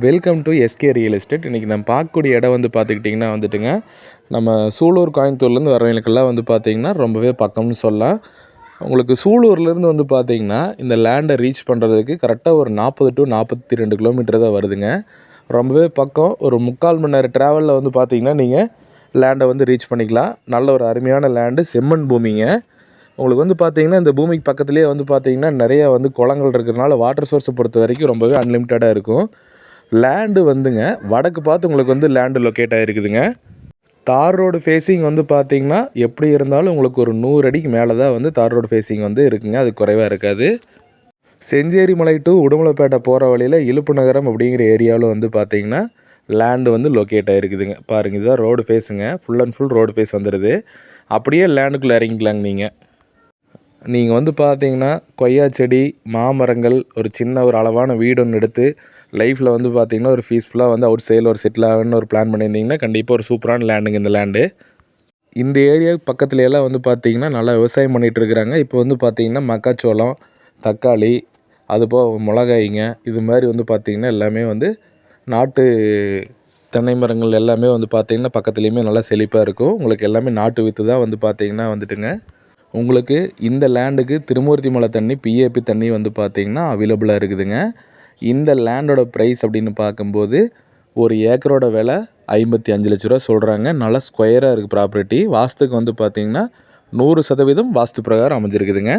Welcome to SK real estate இன்றைக்கி நம்ம பார்க்கக்கூடிய இடம் வந்து பார்த்துக்கிட்டிங்கன்னா வந்துட்டுங்க நம்ம சூலூர் கோயம்புத்தூர்லேருந்து வரவங்களுக்கெல்லாம் வந்து பார்த்திங்கன்னா ரொம்பவே பக்கம்னு சொல்லலாம். உங்களுக்கு சூலூர்லேருந்து வந்து பார்த்திங்கன்னா இந்த லேண்டை ரீச் பண்ணுறதுக்கு கரெக்டாக ஒரு நாற்பது டு நாற்பத்தி ரெண்டு கிலோமீட்டர் தான் வருதுங்க. ரொம்பவே பக்கம் ஒரு முக்கால் மணி நேரம் ட்ராவலில் வந்து பார்த்திங்கன்னா நீங்கள் லேண்டை வந்து ரீச் பண்ணிக்கலாம். நல்ல ஒரு அருமையான லேண்டு செம்மண் பூமிங்க. உங்களுக்கு வந்து பார்த்தீங்கன்னா இந்த பூமிக்கு பக்கத்துலேயே வந்து பார்த்தீங்கன்னா நிறைய வந்து குளங்கள் இருக்கிறதுனால வாட்டர் சோர்ஸை பொறுத்த வரைக்கும் ரொம்பவே அன்லிமிட்டடாக இருக்கும். லேண்டு வந்துங்க. வடக்கு பார்த்து உங்களுக்கு வந்து லேண்டு லொக்கேட் ஆகிருக்குதுங்க தார் ரோடு ஃபேஸிங் வந்து பார்த்தீங்கன்னா எப்படி இருந்தாலும் உங்களுக்கு ஒரு நூறு அடிக்கு மேலே தான் வந்து தார் ரோடு ஃபேஸிங் வந்து இருக்குங்க. அது குறைவாக இருக்காது. செஞ்சேரி மலை டு உடுமலைப்பேட்டை போகிற வழியில் இழுப்பு நகரம் அப்படிங்கிற ஏரியாவில் வந்து பார்த்தீங்கன்னா லேண்டு வந்து லொக்கேட் ஆகிருக்குதுங்க பாருங்கள் இதுதான் road ஃபேஸுங்க full and full road face வந்துடுது அப்படியே லேண்டுக்குள்ளே இறங்கிக்கலாங்க நீங்கள் நீங்கள் வந்து பார்த்தீங்கன்னா கொய்யா செடி மாமரங்கள் ஒரு சின்ன ஒரு அளவான வீடு ஒன்று எடுத்து லைஃப்பில் வந்து பார்த்திங்கன்னா ஒரு பீஸ்ஃபுல்லாக வந்து அவுட் சைடில் ஒரு செட்டில் ஆகணும்னு ஒரு பிளான் பண்ணியிருந்தீங்கன்னா கண்டிப்பாக ஒரு சூப்பரான லேண்டுங்க இந்த லேண்டு இந்த ஏரியா பக்கத்துல எல்லாம் வந்து பார்த்தீங்கன்னா நல்லா விவசாயம் பண்ணிகிட்டு இருக்கிறாங்க. இப்போ வந்து பார்த்திங்கன்னா மக்காச்சோளம் தக்காளி அதுபோக மிளகாய்ங்க இது மாதிரி வந்து பார்த்திங்கன்னா எல்லாமே வந்து நாட்டு தென்னை மரங்கள் எல்லாமே வந்து பார்த்திங்கன்னா பக்கத்துலேயுமே நல்லா செழிப்பாக இருக்கும். உங்களுக்கு எல்லாமே நாட்டு வித்து தான் வந்து பார்த்திங்கன்னா வந்துட்டுங்க. உங்களுக்கு இந்த லேண்டுக்கு திருமூர்த்தி மலை தண்ணி பிஏபி தண்ணி வந்து பார்த்திங்கன்னா அவைலபிளாக இருக்குதுங்க. இந்த லேண்டோட ப்ரைஸ் அப்படின்னு பார்க்கும்போது ஒரு ஏக்கரோட விலை ஐம்பத்தி அஞ்சு லட்ச ரூபா சொல்கிறாங்க நல்லா ஸ்கொயராக இருக்குது ப்ராப்பர்ட்டி வாஸ்துக்கு வந்து பார்த்திங்கன்னா நூறு சதவீதம் வாஸ்து பிரகாரம் அமைஞ்சிருக்குதுங்க.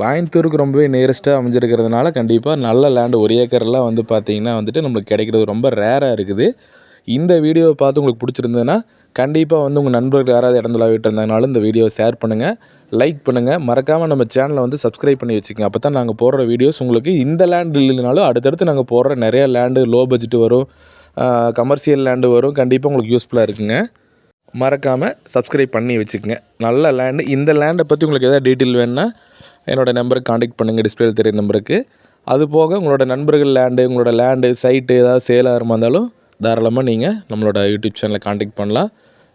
கோயம்புத்தூருக்கு ரொம்பவே நியரஸ்ட்டாக அமைஞ்சிருக்கிறதுனால கண்டிப்பாக நல்ல லேண்டு ஒரு ஏக்கர்லாம் வந்து பார்த்திங்கன்னா வந்துட்டு நம்மளுக்கு கிடைக்கிறது ரொம்ப ரேராக இருக்குது. இந்த வீடியோவை பார்த்து உங்களுக்கு பிடிச்சிருந்ததுன்னா கண்டிப்பாக வந்து உங்கள் நண்பர்கள் யாராவது இடம் தொலைவிட்டு இருந்தாங்கனாலும் இந்த வீடியோவை ஷேர் பண்ணுங்கள் லைக் பண்ணுங்கள் மறக்காமல் நம்ம சேனலை வந்து சப்ஸ்கிரைப் பண்ணி வச்சுக்கோங்க. அப்போ தான் நாங்கள் போடுற வீடியோஸ் உங்களுக்கு இந்த லேண்டு இல்லைனாலும் அடுத்தடுத்து நாங்கள் போடுற நிறைய லேண்டு லோ பட்ஜெட் வரும். கமர்ஷியல் லேண்டு வரும். கண்டிப்பாக உங்களுக்கு யூஸ்ஃபுல்லாக இருக்குங்க. மறக்காமல் சப்ஸ்கிரைப் பண்ணி வச்சுக்கோங்க. நல்ல லேண்டு இந்த லேண்டை பற்றி உங்களுக்கு எதாவது டீட்டெயில் வேணுன்னா என்னோடய நம்பருக்கு காண்டாக்ட் பண்ணுங்கள் டிஸ்பிளே தெரிய நம்பருக்கு அது போக உங்களோட நண்பர்கள் லேண்டு உங்களோட லேண்டு சைட்டு ஏதாவது சேலாக இருந்தாலும் தாராளமாக நீங்கள் நம்மளோட யூடியூப் சேனலில் காண்டாக்ட் பண்ணலாம்.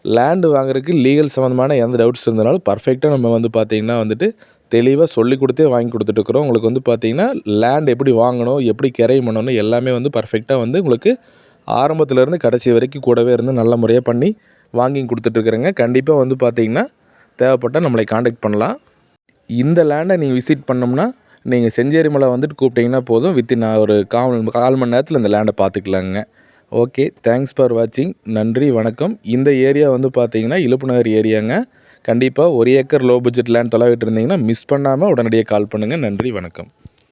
லேண்டு வாங்குறதுக்கு லீகல் சம்மந்தமான எந்த டவுட்ஸ் இருந்தாலும் பர்ஃபெக்டாக நம்ம வந்து பார்த்திங்கன்னா வந்துட்டு தெளிவாக சொல்லி கொடுத்தே வாங்கி கொடுத்துட்ருக்குறோம் உங்களுக்கு வந்து பார்த்திங்கன்னா லேண்ட் எப்படி வாங்கணும் எப்படி கிரையம் பண்ணணும் எல்லாமே வந்து பர்ஃபெக்டாக வந்து உங்களுக்கு ஆரம்பத்துலேருந்து கடைசி வரைக்கும் கூடவே இருந்து நல்ல முறையாக பண்ணி வாங்கி கொடுத்துட்ருக்குறேங்க கண்டிப்பாக வந்து பார்த்திங்கன்னா தேவைப்பட்டால் நம்மளை காண்டாக்ட் பண்ணலாம். இந்த லேண்டை நீங்கள் விசிட் பண்ணோம்னா நீங்கள் செஞ்சேரி மலை வந்துட்டு கூப்பிட்டிங்கன்னா போதும். வித்தின் ஒரு கால் கால் மணி நேரத்தில் இந்த லேண்டை பார்த்துக்கலாங்க ஓகே தேங்க்ஸ் ஃபார் வாட்சிங் நன்றி வணக்கம். இந்த ஏரியா வந்து பார்த்தீங்கன்னா இழுப்புநகர் ஏரியாங்க கண்டிப்பாக ஒரு ஏக்கர் லோ பட்ஜெட் லேண்ட் தொலைவிட்டு இருந்தீங்கன்னா மிஸ் பண்ணாமல் உடனடியாக கால் பண்ணுங்கள் நன்றி வணக்கம்.